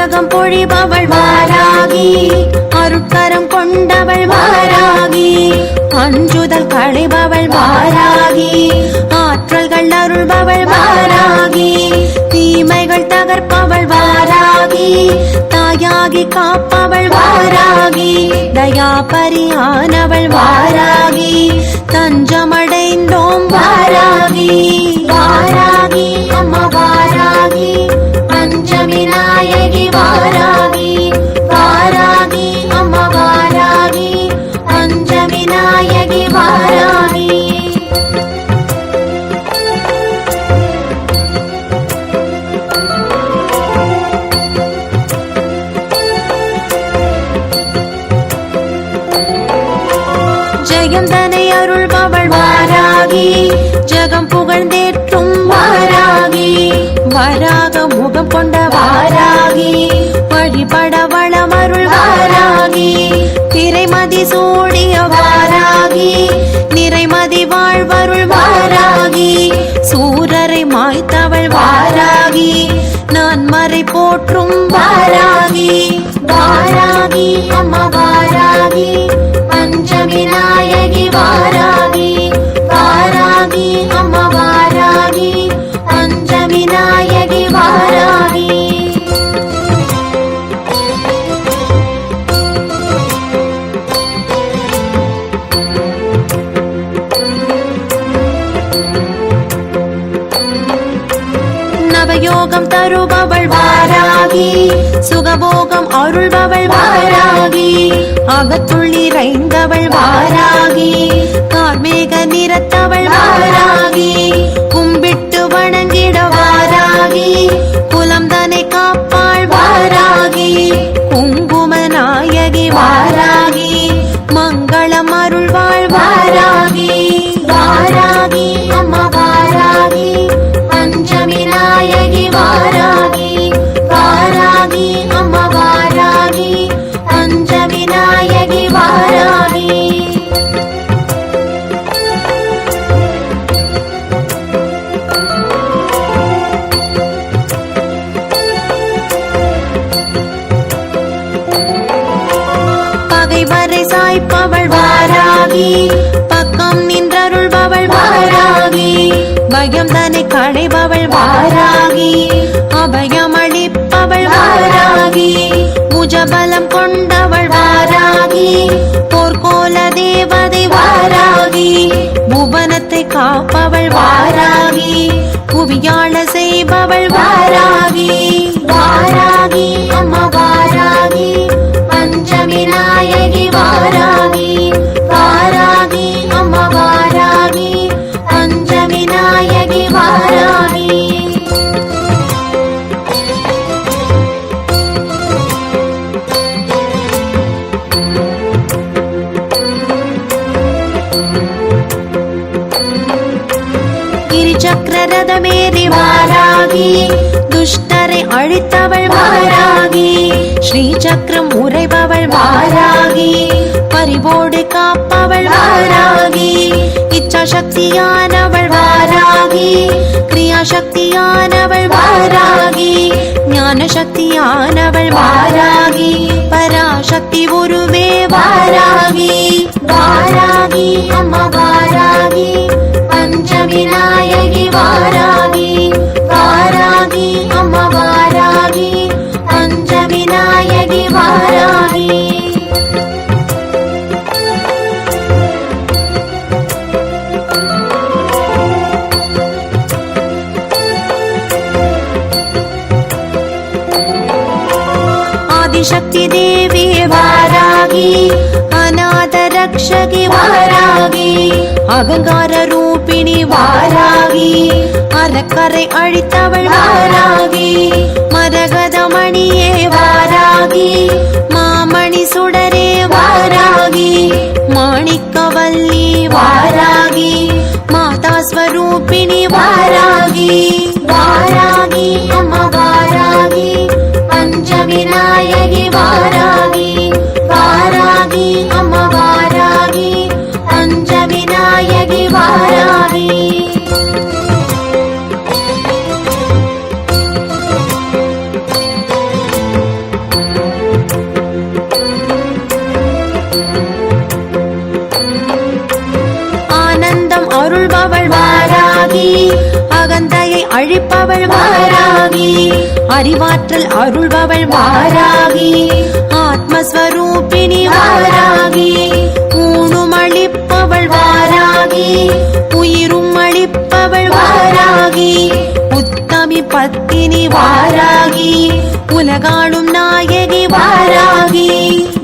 அனுகிரகம் பொழிபவள் வாராகி அருட்கரம் கொண்டவள் வாராகி அஞ்சுதல் களைபவள் வாராகி ஆற்றல்கள் அருள்பவள் வாராகி தீமைகள் தகர்ப்பவள் வாராகி தாயாகி காப்பவள் வாராகி தயாபரியானவள் வாராகி தஞ்சமடைந்தோம் ஜெகம் புகழ்ந்தேற்றும் வாராகி. வராக முகம் கொண்ட வாராகி. வழிபட வளமருள் வாராகி. திரைமதி சூடிய வாராகி. நிறைமதி வாழ்வருள் வாராகி. சூரரை மாய்த்தவள் வாராகி. நான் மறை போற்றும் வாராகி. வாராகி அம்மா வாராகி. நவயோகம் தருபவள் வாராகி சுகபோகம் அருள்பவள் வாராகி அகத்துள்ளிரைந்தவள் வாராகி கார்மேக நிறத்தவள் வாராகி பக்கம் நின்றருள்பவள் வாராகி பயம் தன்னை களைபவள் வாராகி அபயம் அளிப்பவள் வாராகி புஜபலம் கொண்டவள் வாராகி துஷ்டரை அழித்தவள் வாராகி ஸ்ரீ சக்கரம் உரைபவள் வாராகி பரிவோடு காப்பவள் வாராகி இச்சா சக்தியானவள் வாராகி கிரியா சக்தியானவள் வாராகி ஞான சக்தியானவள் வாராகி பராசக்தி உருவே வாராகி வாராகி அம்மா வாராகி ஆதிசக்தி தேவி வாராகி அநாத ரக்ஷகி வாராகி அகங்கார ரூபிணி வாராகி அறக்கரை அழித்தவள் வாராகி மரகதமணியே வாராகி அகந்தையை அழிப்பவள் அறிவாற்றல் அருள்பவள் வாராகி ஆத்மஸ்வரூபிணி வாராகி ஊனும் அளிப்பவள் வாராகி உயிரும் அளிப்பவள் வாராகி உத்தமி பத்தினி வாராகி உலகாளும் நாயகி வாராகி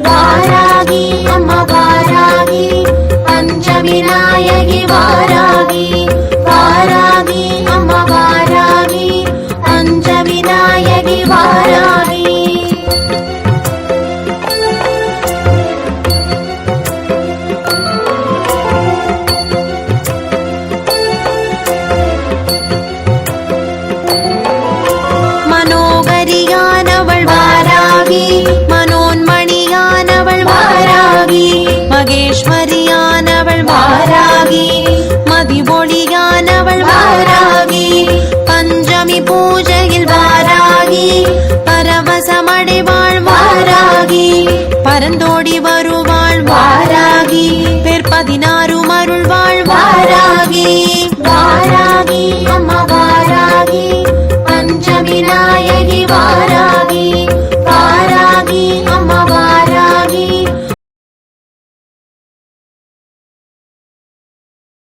வாராகி அம்மா வாராகி பஞ்சமி நாயகி வாராகி.